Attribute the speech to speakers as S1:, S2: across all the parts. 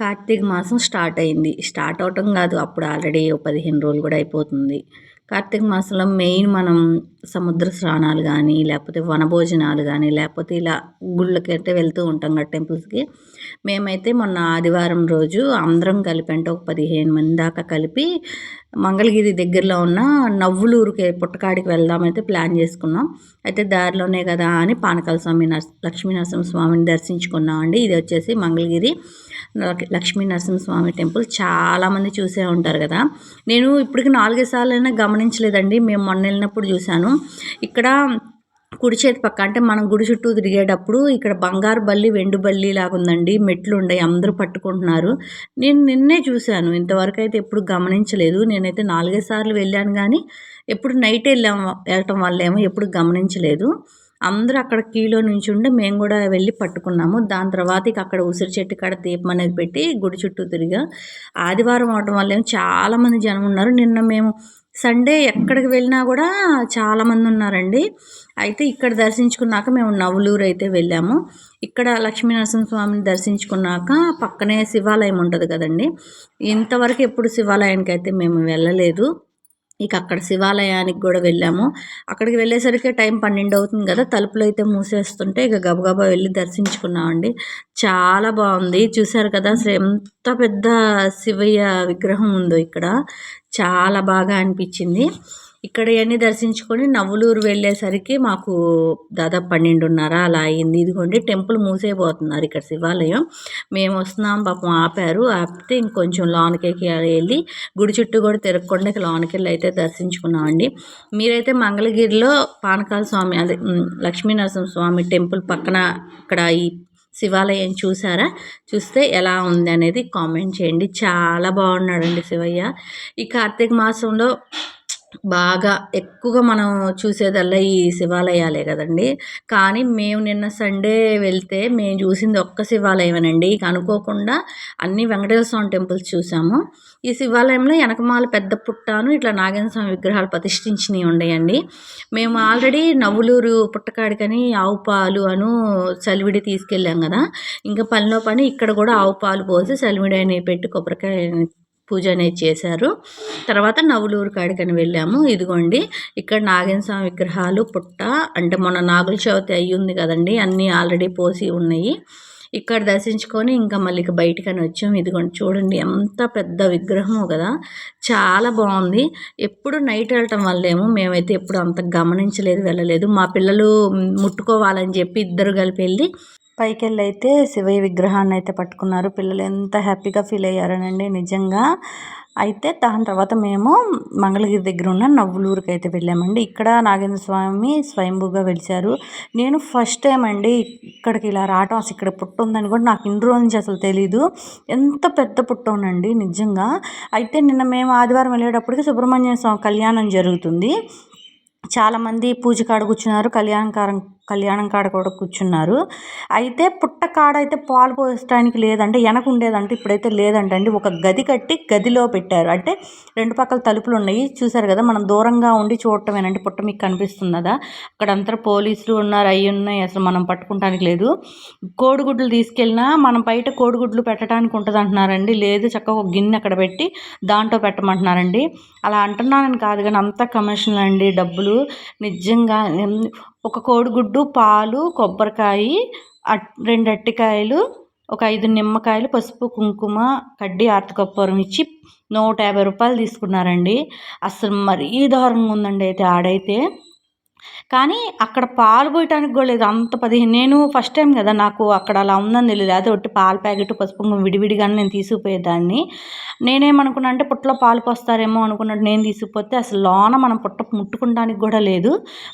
S1: కార్తీక మాసం స్టార్ట్ అయింది. స్టార్ట్ అవటం కాదు అప్పుడు ఆల్రెడీ ఒక పదిహేను రోజులు కూడా అయిపోతుంది. కార్తీక మాసంలో మెయిన్ మనం సముద్ర స్నానాలు కానీ లేకపోతే వనభోజనాలు కానీ లేకపోతే ఇలా గుళ్ళకి అయితే వెళ్తూ ఉంటాం కదా టెంపుల్స్కి మేమైతే మొన్న ఆదివారం రోజు అందరం కలిపి అంటే ఒక పదిహేను మంది దాకా కలిపి మంగళగిరి దగ్గరలో ఉన్న నవ్వులూరుకి పుట్టకాడికి వెళ్దామైతే ప్లాన్ చేసుకున్నాం. అయితే దారిలోనే కదా అని పానకాల స్వామి నరస లక్ష్మీనరసింహ స్వామిని దర్శించుకున్నాం అండి ఇది వచ్చేసి మంగళగిరి లక్ష్మీ నరసింహస్వామి టెంపుల్ చాలామంది చూసే ఉంటారు కదా. నేను ఇప్పటికి నాలుగైదు సార్లు అయినా గమనించలేదండి. మేము మొన్న వెళ్ళినప్పుడు చూశాను. ఇక్కడ కుడి చేతి పక్క అంటే మనం గుడి చుట్టూ తిరిగేటప్పుడు ఇక్కడ బంగారు బల్లి వెండు బల్లి లాగా ఉందండి మెట్లు ఉన్నాయి అందరూ పట్టుకుంటున్నారు. నేను నిన్నే చూశాను. ఇంతవరకు అయితే ఎప్పుడు గమనించలేదు. నేనైతే నాలుగైదు సార్లు వెళ్ళాను కానీ ఎప్పుడు నైట్ వెళ్ళాము వెళ్ళటం వల్ల ఏమో ఎప్పుడు గమనించలేదు. అందరూ అక్కడ కీలో నుంచి ఉండి మేము కూడా వెళ్ళి పట్టుకున్నాము. దాని తర్వాత ఇక అక్కడ ఉసిరి చెట్టు కాడ దీపం అనేది పెట్టి గుడి చుట్టూ తిరిగా ఆదివారం అవడం వల్ల ఏమో చాలామంది జనం ఉన్నారు. నిన్న మేము సండే ఎక్కడికి వెళ్ళినా కూడా చాలామంది ఉన్నారండి. అయితే ఇక్కడ దర్శించుకున్నాక మేము నవ్వులూరు అయితే వెళ్ళాము. ఇక్కడ లక్ష్మీనరసింహ స్వామిని దర్శించుకున్నాక పక్కనే శివాలయం ఉంటుంది కదండి. ఇంతవరకు ఎప్పుడు శివాలయానికి అయితే మేము వెళ్ళలేదు. ఇక అక్కడ శివాలయానికి కూడా వెళ్ళాము. అక్కడికి వెళ్ళేసరికి టైం పన్నెండు అవుతుంది కదా తలుపులు అయితే మూసేస్తుంటే ఇక గబగబా వెళ్ళి దర్శించుకున్నామండి. చాలా బాగుంది. చూసారు కదా అసలు ఎంత పెద్ద శివయ్య విగ్రహం ఉందో ఇక్కడ. చాలా బాగా అనిపించింది. ఇక్కడ ఇవన్నీ దర్శించుకొని నవ్వులూరు వెళ్ళేసరికి మాకు దాదాపు పన్నెండున్నర అలా అయింది. ఇదిగోండి టెంపుల్ మూసేపోతున్నారు ఇక్కడ శివాలయం. మేము వస్తున్నాం పాపం ఆపారు. ఆపితే ఇంకొంచెం లోనకేకి వెళ్ళి గుడి చుట్టూ కూడా తిరగకుండా లోనకి వెళ్ళి అయితే దర్శించుకున్నామండి. మీరైతే మంగళగిరిలో పానకాల స్వామి అదే లక్ష్మీనరసింహ స్వామి టెంపుల్ పక్కన ఇక్కడ ఈ శివాలయం చూసారా? చూస్తే ఎలా ఉంది అనేది కామెంట్ చేయండి. చాలా బాగున్నాడండి శివయ్య. ఈ కార్తీక మాసంలో బాగా ఎక్కువగా మనం చూసేదల్లా ఈ శివాలయాలే కదండి. కానీ మేము నిన్న సండే వెళ్తే మేము చూసింది ఒక్క శివాలయమేనండి. అనుకోకుండా అన్ని వెంకటేశ్వర స్వామి టెంపుల్స్ చూసాము. ఈ శివాలయంలో వెనకమాల పెద్ద పుట్టాను ఇట్లా నాగేంద్ర స్వామి విగ్రహాలు ప్రతిష్ఠించినవి ఉండయండి. మేము ఆల్రెడీ నవ్వులూరు పుట్టకాడికని ఆవు పాలు అను చలివిడి తీసుకెళ్ళాం కదా. ఇంకా పనిలో పని ఇక్కడ కూడా ఆవు పాలు పోసి చలివిడి అని పెట్టి కొబ్బరికాయ పూజ అనేది చేశారు. తర్వాత నవ్వులూరు కాడికని వెళ్ళాము. ఇదిగోండి ఇక్కడ నాగేంద్ర స్వామి విగ్రహాలు పుట్ట అంటే మొన్న నాగుల చవితి అయ్యింది కదండి అన్నీ ఆల్రెడీ పోసి ఉన్నాయి. ఇక్కడ దర్శించుకొని ఇంకా మళ్ళీ బయటకని వచ్చాము. ఇదిగోండి చూడండి ఎంత పెద్ద విగ్రహము కదా చాలా బాగుంది. ఎప్పుడు నైట్ వెళ్ళటం వల్లేమో మేమైతే ఎప్పుడు అంత గమనించలేదు వెళ్ళలేదు. మా పిల్లలు ముట్టుకోవాలని చెప్పి ఇద్దరు కలిపి వెళ్ళి పైకి వెళ్ళి అయితే శివయ్య విగ్రహాన్ని అయితే పట్టుకున్నారు. పిల్లలు ఎంత హ్యాపీగా ఫీల్ అయ్యారనండి నిజంగా. అయితే దాని తర్వాత మేము మంగళగిరి దగ్గర ఉన్న నవ్వులూరుకి అయితే వెళ్ళామండి. ఇక్కడ నాగేంద్ర స్వామి స్వయంభూగా వెలిచారు. నేను ఫస్ట్ టైం అండి ఇక్కడికి ఇలా రావటం. అసలు ఇక్కడ పుట్ట ఉందని కూడా నాకు ఇన్ని రోజుల నుంచి అసలు తెలీదు. ఎంత పెద్ద పుట్ట ఉందండి నిజంగా. అయితే నిన్న మేము ఆదివారం వెళ్ళేటప్పటికి సుబ్రహ్మణ్య స్వామి కళ్యాణం జరుగుతుంది. చాలామంది పూజ కాడ కూర్చున్నారు. కళ్యాణకారం కళ్యాణం కాడ కూడా కూర్చున్నారు. అయితే పుట్ట కాడ అయితే పాలు పోసడానికి లేదంటే వెనక ఉండేదంటే ఇప్పుడైతే లేదంటే అండి ఒక గది కట్టి గదిలో పెట్టారు. అంటే రెండు పక్కల తలుపులు ఉన్నాయి. చూసారు కదా మనం దూరంగా ఉండి చూడటమేనండి. పుట్ట మీకు కనిపిస్తున్నదా అక్కడ అంతా పోలీసులు ఉన్నారు అవి ఉన్నాయి. అసలు మనం పట్టుకుంటానికి లేదు. కోడిగుడ్లు తీసుకెళ్ళినా మనం బయట కోడిగుడ్లు పెట్టడానికి ఉంటుంది అంటున్నారండి లేదు చక్కగా ఒక గిన్నె అక్కడ పెట్టి దాంట్లో పెట్టమంటున్నారండి. అలా అంటున్నానని కాదు కానీ అంత కమిషన్లు అండి డబ్బులు. నిజంగా ఒక కోడిగుడ్డు పాలు కొబ్బరికాయ రెండు అట్టికాయలు ఒక ఐదు నిమ్మకాయలు పసుపు కుంకుమ కడ్డీ ఆర్తకప్పూరం ఇచ్చి నూట యాభై రూపాయలు తీసుకున్నారండి. అసలు మరీ దారుణంగా ఉందండి అయితే ఆడైతే. కానీ అక్కడ పాలు పోయటానికి కూడా లేదు. అంత పదిహేను నేను ఫస్ట్ టైం కదా నాకు అక్కడ అలా ఉందని తెలియదు అదే ఒట్టి పాల ప్యాకెట్ పసుపు విడివిడిగానే నేను తీసుకుపోయేదాన్ని. నేనేమనుకున్నా అంటే పుట్టలో పాలు పోస్తారేమో అనుకున్నట్టు నేను తీసుకుపోతే అసలు లోన మనం పుట్ట ముట్టుకోవడానికి కూడా లేదు.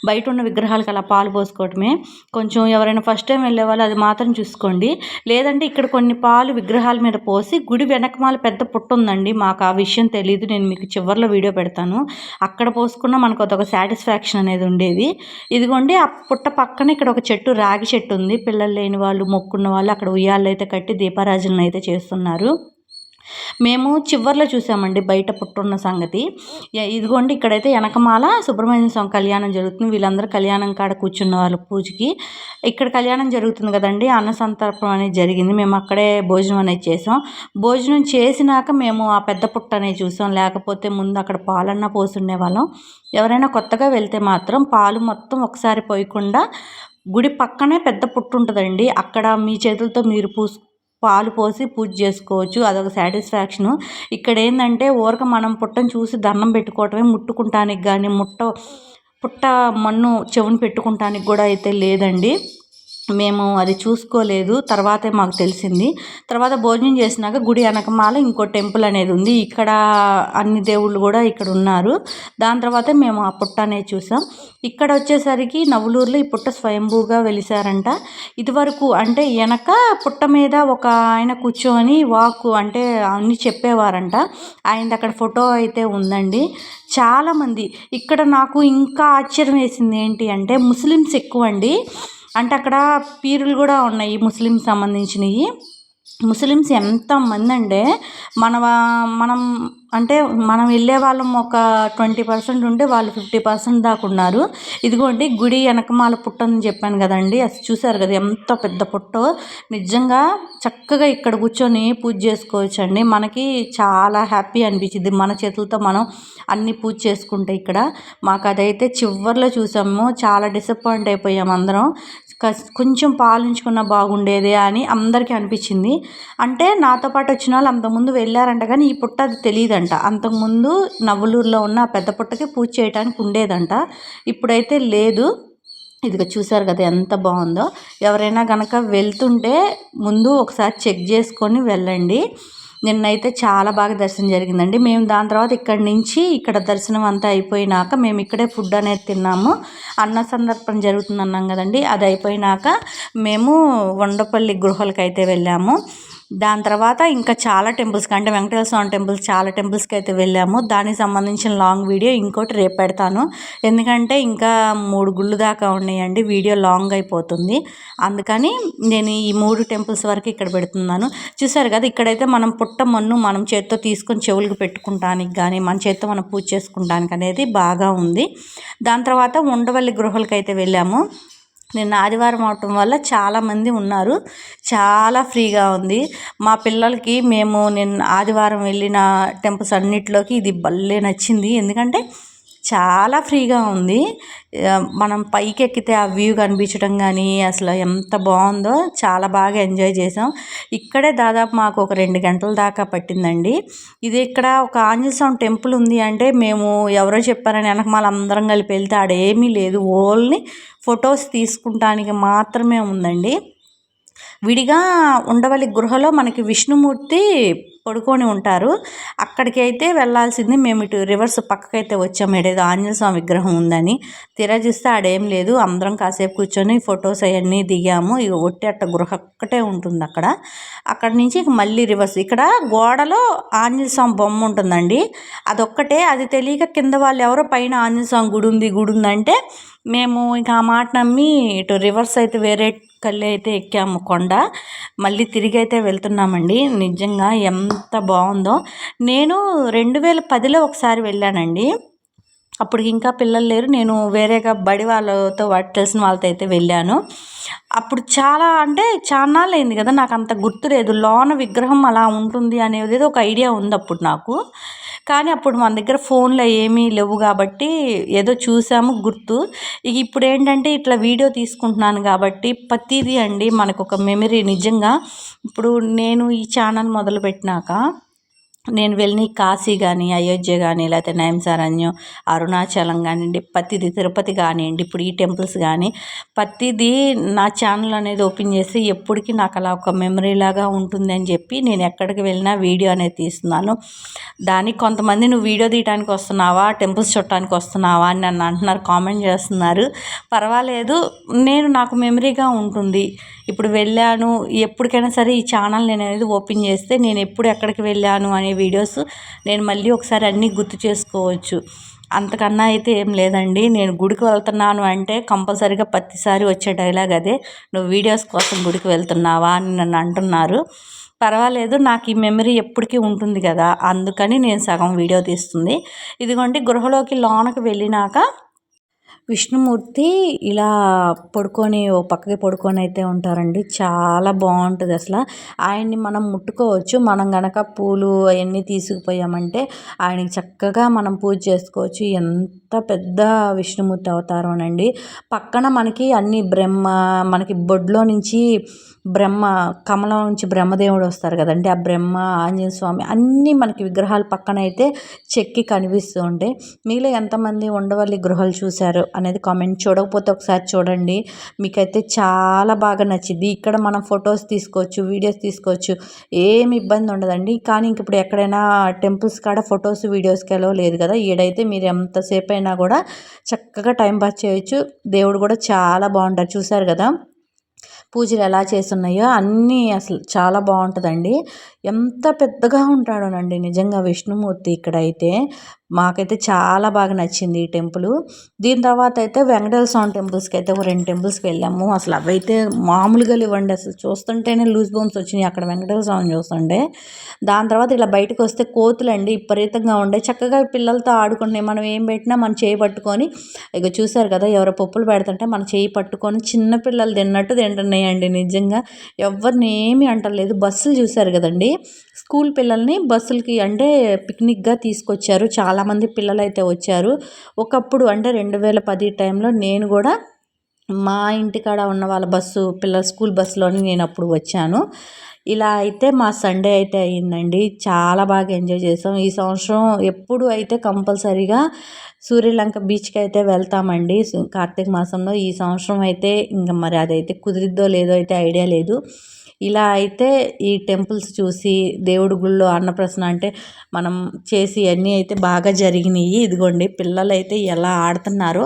S1: బయట ఉన్న విగ్రహాలకు అలా పాలు పోసుకోవటమే. కొంచెం ఎవరైనా ఫస్ట్ టైం వెళ్ళే వాళ్ళు అది మాత్రం చూసుకోండి. లేదంటే ఇక్కడ కొన్ని పాలు విగ్రహాల మీద పోసి గుడి వెనకమాల పెద్ద పుట్ట ఉందండి. మాకు ఆ విషయం తెలియదు నేను మీకు చివరిలో వీడియో పెడతాను. అక్కడ పోసుకున్న మనకు అదొక సాటిస్ఫాక్షన్ అనేది ఉండేది. ఇదిగోండి ఆ పుట్ట పక్కన ఇక్కడ ఒక చెట్టు రాగి చెట్టు ఉంది. పిల్లలు లేని వాళ్ళు మొక్కున్న వాళ్ళు అక్కడ ఉయ్యాలైతే కట్టి దీపారాజనలు అయితే చేస్తున్నారు. మేము చివర్లో చూసామండి బయట పుట్టున్న సంగతి. ఇదిగోండి ఇక్కడైతే వెనకమాల సుబ్రహ్మణ్య స్వామి కళ్యాణం జరుగుతుంది. వీళ్ళందరూ కళ్యాణం కాడ కూర్చున్న వాళ్ళు పూజకి. ఇక్కడ కళ్యాణం జరుగుతుంది కదండి అన్న సంతర్పణ అనేది జరిగింది. మేము అక్కడే భోజనం అనేది చేసాం. భోజనం చేసినాక మేము ఆ పెద్ద పుట్ట అనేది చూసాం. లేకపోతే ముందు అక్కడ పాలన్న పోసుండే వాళ్ళం. ఎవరైనా కొత్తగా వెళ్తే మాత్రం పాలు మొత్తం ఒకసారి పోయకుండా గుడి పక్కనే పెద్ద పుట్టు ఉంటుందండి. అక్కడ మీ చేతులతో మీరు పూసు పాలు పోసి పూజ చేసుకోవచ్చు. అదొక సాటిస్ఫాక్షను. ఇక్కడ ఏంటంటే ఊరక మనం పుట్టను చూసి దండం పెట్టుకోవటమే. ముట్టుకుంటానికి కానీ ముట్ట పుట్ట మన్ను చెవుని పెట్టుకుంటానికి కూడా అయితే లేదండి. మేము అది చూసుకోలేదు. తర్వాతే మాకు తెలిసింది. తర్వాత భోజనం చేసినాక గుడి వెనకమాల ఇంకో టెంపుల్ అనేది ఉంది. ఇక్కడ అన్ని దేవుళ్ళు కూడా ఇక్కడ ఉన్నారు. దాని తర్వాత మేము ఆ పుట్ట అనేది చూసాం. ఇక్కడ వచ్చేసరికి నవలూరులో ఈ పుట్ట స్వయంభూగా వెలిసారంట ఇదివరకు అంటే వెనక పుట్ట మీద ఒక ఆయన కూర్చొని వాక్ అంటే అన్నీ చెప్పేవారంట. ఆయనది అక్కడ ఫోటో అయితే ఉందండి. చాలామంది. ఇక్కడ నాకు ఇంకా ఆశ్చర్యం వేసింది ఏంటి అంటే ముస్లిమ్స్ ఎక్కువ అండి అంటే అక్కడ పీరులు కూడా ఉన్నాయి ముస్లిం సంబంధించినవి. ముస్లిమ్స్ ఎంతమంది అంటే మన మనం అంటే మనం వెళ్ళే వాళ్ళం ఒక ట్వంటీ పర్సెంట్ ఉంటే వాళ్ళు ఫిఫ్టీ పర్సెంట్ దాకా ఉన్నారు. ఇదిగోండి గుడి వెనకమాల పుట్ట అని చెప్పాను కదండి. అది చూసారు కదా ఎంత పెద్ద పుట్టో. నిజంగా చక్కగా ఇక్కడ కూర్చొని పూజ చేసుకోవచ్చు అండి మనకి చాలా హ్యాపీ అనిపించింది. మన చేతులతో మనం అన్ని పూజ చేసుకుంటే ఇక్కడ. మాకు అదైతే చివరిలో చూసాము. చాలా డిసప్పాయింట్ అయిపోయాం అందరం. కొంచెం పాలించుకున్న బాగుండేది అని అందరికీ అనిపించింది. అంటే నాతో పాటు వచ్చిన వాళ్ళు అంతకుముందు వెళ్ళారంట కానీ ఈ పుట్ట అది తెలియదు ఉండేదంట. అంతకుముందు నవ్వులూరులో ఉన్న ఆ పెద్ద పుట్టకి పూజ చేయడానికి ఉండేదంట. ఇప్పుడైతే లేదు. ఇదిగో చూసారు కదా ఎంత బాగుందో. ఎవరైనా కనుక వెళ్తుంటే ముందు ఒకసారి చెక్ చేసుకొని వెళ్ళండి. నిన్నైతే చాలా బాగా దర్శనం జరిగిందండి. మేము దాని తర్వాత ఇక్కడి నుంచి ఇక్కడ దర్శనం అంతా అయిపోయినాక మేము ఇక్కడే ఫుడ్ అనేది తిన్నాము. అన్న సందర్పణ జరుగుతుంది అన్నాం కదండి. అది అయిపోయినాక మేము వండపల్లి గృహాలకు అయితే వెళ్ళాము. దాని తర్వాత ఇంకా చాలా టెంపుల్స్కి అంటే వెంకటేశ్వర స్వామి టెంపుల్స్ చాలా టెంపుల్స్కి అయితే వెళ్ళాము. దానికి సంబంధించిన లాంగ్ వీడియో ఇంకోటి రేపు పెడతాను. ఎందుకంటే ఇంకా మూడు గుళ్ళు దాకా ఉన్నాయండి. వీడియో లాంగ్ అయిపోతుంది. అందుకని నేను ఈ మూడు టెంపుల్స్ వరకు ఇక్కడ పెడుతున్నాను. చూసారు కదా ఇక్కడైతే మనం పుట్ట మన్ను మనం చేత్తో తీసుకొని చెవులకు పెట్టుకుంటానికి కానీ మన చేత్తో మనం పూజ చేసుకుంటానికి అనేది బాగా ఉంది. దాని తర్వాత ఉండవల్లి గృహాలకైతే వెళ్ళాము. నిన్న ఆదివారం అవటం వల్ల చాలామంది ఉన్నారు. చాలా ఫ్రీగా ఉంది. మా పిల్లలకి మేము నిన్న ఆదివారం వెళ్ళిన టెంపుల్స్ అన్నిటిలోకి ఇది భలే నచ్చింది. ఎందుకంటే చాలా ఫ్రీగా ఉంది. మనం పైకి ఎక్కితే ఆ వ్యూ కనిపించడం కానీ అసలు ఎంత బాగుందో చాలా బాగా ఎంజాయ్ చేసాం. ఇక్కడే దాదాపు మాకు ఒక రెండు గంటల దాకా పట్టిందండి. ఇది ఇక్కడ ఒక ఆంజనేయస్వామి టెంపుల్ ఉంది అంటే మేము ఎవరో చెప్పారని వెనక మళ్ళీ అందరం కలిపి వెళ్తే ఆడ ఏమీ లేదు. ఓన్లీ ఫొటోస్ తీసుకుంటానికి మాత్రమే ఉందండి. విడిగా ఉండవల్లి గృహలో మనకి విష్ణుమూర్తి పడుకొని ఉంటారు. అక్కడికి అయితే వెళ్ళాల్సింది మేము ఇటు రివర్స్ పక్కకైతే వచ్చాము. ఏదో ఆంజనేయ స్వామి విగ్రహం ఉందని. తిరజిస్తే ఆడేం లేదు. అందరం కాసేపు కూర్చొని ఫొటోస్ అవన్నీ దిగాము. ఇక ఒట్టి అట్ట గృహ ఒక్కటే ఉంటుంది అక్కడ. అక్కడ నుంచి ఇక మళ్ళీ రివర్స్. ఇక్కడ గోడలో ఆంజనేయ స్వామి బొమ్మ ఉంటుందండి. అదొక్కటే. అది తెలియక కింద వాళ్ళు ఎవరో పైన ఆంజనేయ స్వామి గుడి ఉంది గుడి ఉందంటే మేము ఇంకా ఆ మాట నమ్మి ఇటు రివర్స్ అయితే వేరే కళ్ళు అయితే ఎక్కాము కొండ. మళ్ళీ తిరిగి అయితే వెళ్తున్నామండి. నిజంగా ఎంత బాగుందో. నేను రెండు వేల పదిలో ఒకసారి వెళ్ళానండి. అప్పుడు ఇంకా పిల్లలు లేరు. నేను వేరేగా బడి వాళ్ళతో వాటి తెలిసిన వాళ్ళతో అయితే వెళ్ళాను. అప్పుడు చాలా అంటే చాలా అయింది కదా. నాకు అంత గుర్తు లేదు. లోన విగ్రహం అలా ఉంటుంది అనేది ఒక ఐడియా ఉంది అప్పుడు నాకు. కానీ అప్పుడు మన దగ్గర ఫోన్లో ఏమీ లేవు కాబట్టి ఏదో చూసాము గుర్తు. ఇక ఇప్పుడు ఏంటంటే ఇట్లా వీడియో తీసుకుంటున్నాను కాబట్టి ప్రతిదీ అండి మనకు ఒక మెమరీ నిజంగా. ఇప్పుడు నేను ఈ ఛానల్ మొదలుపెట్టినాక నేను వెళ్ళిన ఈ కాశీ కానీ అయోధ్య కానీ లేకపోతే నైంసారణ్యం అరుణాచలం కానివ్వండి ప్రతిదీ తిరుపతి కానివ్వండి ఇప్పుడు ఈ టెంపుల్స్ కానీ ప్రతిదీ నా ఛానల్ అనేది ఓపెన్ చేసి ఎప్పటికీ నాకు అలా ఒక మెమరీ లాగా ఉంటుంది అని చెప్పి నేను ఎక్కడికి వెళ్ళినా వీడియో అనేది తీస్తున్నాను. దానికి కొంతమంది నువ్వు వీడియో తీయడానికి వస్తున్నావా? టెంపుల్స్ చూడటానికి వస్తున్నావా? అని నన్ను అంటున్నారు కామెంట్ చేస్తున్నారు. పర్వాలేదు నేను నాకు మెమరీగా ఉంటుంది. ఇప్పుడు వెళ్ళాను ఎప్పటికైనా సరే ఈ ఛానల్ నేను అనేది ఓపెన్ చేస్తే నేను ఎప్పుడు ఎక్కడికి వెళ్ళాను అనే వీడియోస్ నేను మళ్ళీ ఒకసారి అన్నీ గుర్తు చేసుకోవచ్చు. అంతకన్నా అయితే ఏం లేదండి. నేను గుడికి వెళ్తున్నాను అంటే కంపల్సరీగా ప్రతిసారి వచ్చే డైలాగ్ అదే. నువ్వు వీడియోస్ కోసం గుడికి వెళ్తున్నావా అని నన్ను అంటున్నారు. పర్వాలేదు నాకు ఈ మెమరీ ఎప్పటికీ ఉంటుంది కదా. అందుకని నేను సగం వీడియో తీస్తుంది. ఇదిగోండి గృహలోకి లోనకి వెళ్ళినాక విష్ణుమూర్తి ఇలా పడుకొని ఓ పక్కకి పడుకొని అయితే ఉంటారండి. చాలా బాగుంటుంది అసలు. ఆయన్ని మనం ముట్టుకోవచ్చు. మనం గనక పూలు అవన్నీ తీసుకుపోయామంటే ఆయనకి చక్కగా మనం పూజ చేసుకోవచ్చు. ఎంత పెద్ద విష్ణుమూర్తి అవతారం అండి పక్కన మనకి అన్ని బ్రహ్మ మనకి బొడ్లో నుంచి బ్రహ్మ కమలం నుంచి బ్రహ్మదేవుడు వస్తారు కదండి. ఆ బ్రహ్మ ఆంజనేయ స్వామి అన్నీ మనకి విగ్రహాలు పక్కన అయితే చెక్కి కనిపిస్తూ ఉంటాయి. మీలో ఎంతమంది ఉండవల్లి గృహాలు చూశారు అనేది కామెంట్ చూడకపోతే ఒకసారి చూడండి. మీకైతే చాలా బాగా నచ్చింది. ఇక్కడ మనం ఫొటోస్ తీసుకోవచ్చు వీడియోస్ తీసుకోవచ్చు ఏమి ఇబ్బంది ఉండదండి. కానీ ఇంక ఇప్పుడు ఎక్కడైనా టెంపుల్స్ కాడ ఫొటోస్ వీడియోస్కి ఎలా లేదు కదా. ఈడైతే మీరు ఎంతసేపు అయినా కూడా చక్కగా టైం పాస్ చేయొచ్చు. దేవుడు కూడా చాలా బాగుంటారు చూశారు కదా? పూజలు ఎలా చేస్తున్నాయో అన్నీ అసలు చాలా బాగుంటుందండి. ఎంత పెద్దగా ఉంటాడోనండి నిజంగా విష్ణుమూర్తి ఇక్కడైతే. మాకైతే చాలా బాగా నచ్చింది ఈ టెంపుల్. దీని తర్వాత అయితే వెంకటేశ్వర స్వామి టెంపుల్స్కి అయితే ఒక రెండు టెంపుల్స్కి వెళ్ళాము. అసలు అవైతే మామూలుగా ఇవ్వండి. అసలు చూస్తుంటేనే లూజ్ బోన్స్ వచ్చినాయి అక్కడ వెంకటేశ్వర స్వామిని చూస్తుంటే. దాని తర్వాత ఇలా బయటకు వస్తే కోతులు అండి విపరీతంగా ఉండే. చక్కగా పిల్లలతో ఆడుకునే మనం ఏం పెట్టినా మనం చేయి పట్టుకొని ఇక చూసారు కదా ఎవరో పప్పులు పెడుతుంటే మన చేయి పట్టుకొని చిన్న పిల్లలు తిన్నట్టు తింటున్నాయండి నిజంగా. ఎవరిని ఏమి అంటలేదు. బస్సులు చూసారు కదండి. స్కూల్ పిల్లల్ని బస్సులకి అంటే పిక్నిక్గా తీసుకొచ్చారు చాలా చాలామంది పిల్లలైతే వచ్చారు. ఒకప్పుడు అంటే రెండు వేల పది టైంలో నేను కూడా మా ఇంటికాడ ఉన్న వాళ్ళ బస్సు పిల్లల స్కూల్ బస్సులోని నేను అప్పుడు వచ్చాను. ఇలా అయితే మా సండే అయితే అయ్యిందండి. చాలా బాగా ఎంజాయ్ చేసాం. ఈ సంవత్సరం ఎప్పుడు అయితే కంపల్సరీగా సూర్యలంక బీచ్కి అయితే వెళ్తామండి. కార్తీక మాసంలో ఈ సంవత్సరం అయితే ఇంకా మరి అదైతే కుదిరిద్దో లేదో అయితే ఐడియా లేదు. ఇలా అయితే ఈ టెంపుల్స్ చూసి దేవుడి గుళ్ళో అన్నప్రసన అంటే మనం చేసి అన్నీ అయితే బాగా జరిగినాయి. ఇదిగోండి పిల్లలు అయితే ఎలా ఆడుతున్నారో.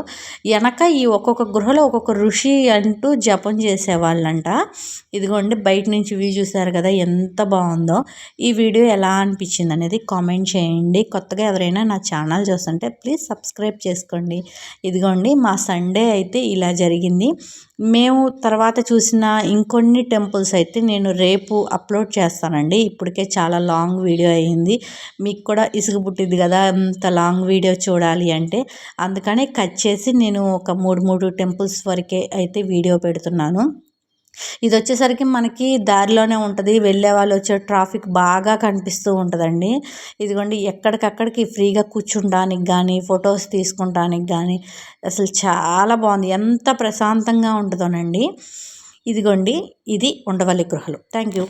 S1: వెనక ఈ ఒక్కొక్క గృహలో ఒక్కొక్క ఋషి అంటూ జపం చేసేవాళ్ళంట. ఇదిగోండి బయట నుంచి వ్యూ చూసారు కదా ఎంత బాగుందో. ఈ వీడియో ఎలా అనిపించింది అనేది కామెంట్ చేయండి. కొత్తగా ఎవరైనా నా ఛానల్ చూస్తుంటే ప్లీజ్ సబ్స్క్రైబ్ చేసుకోండి. ఇదిగోండి మా సండే అయితే ఇలా జరిగింది. మేము తర్వాత చూసిన ఇంకొన్ని టెంపుల్స్ అయితే నేను రేపు అప్లోడ్ చేస్తానండి. ఇప్పటికే చాలా లాంగ్ వీడియో అయ్యింది మీకు కూడా ఇసుగు పుట్టింది కదా అంత లాంగ్ వీడియో చూడాలి అంటే. అందుకనే కట్ చేసి నేను ఒక మూడు మూడు టెంపుల్స్ వరకే అయితే వీడియో పెడుతున్నాను. ఇది వచ్చేసరికి మనకి దారిలోనే ఉంటుంది. వెళ్ళే వాళ్ళు వచ్చే ట్రాఫిక్ బాగా కనిపిస్తూ ఉంటుందండి. ఇదిగోండి ఎక్కడికక్కడికి ఫ్రీగా కూర్చుంటానికి కానీ ఫొటోస్ తీసుకుంటానికి కానీ అసలు చాలా బాగుంది. ఎంత ప్రశాంతంగా ఉంటుందోనండి. ఇదిగోండి ఇది ఉండవల్లి గృహలు. Thank you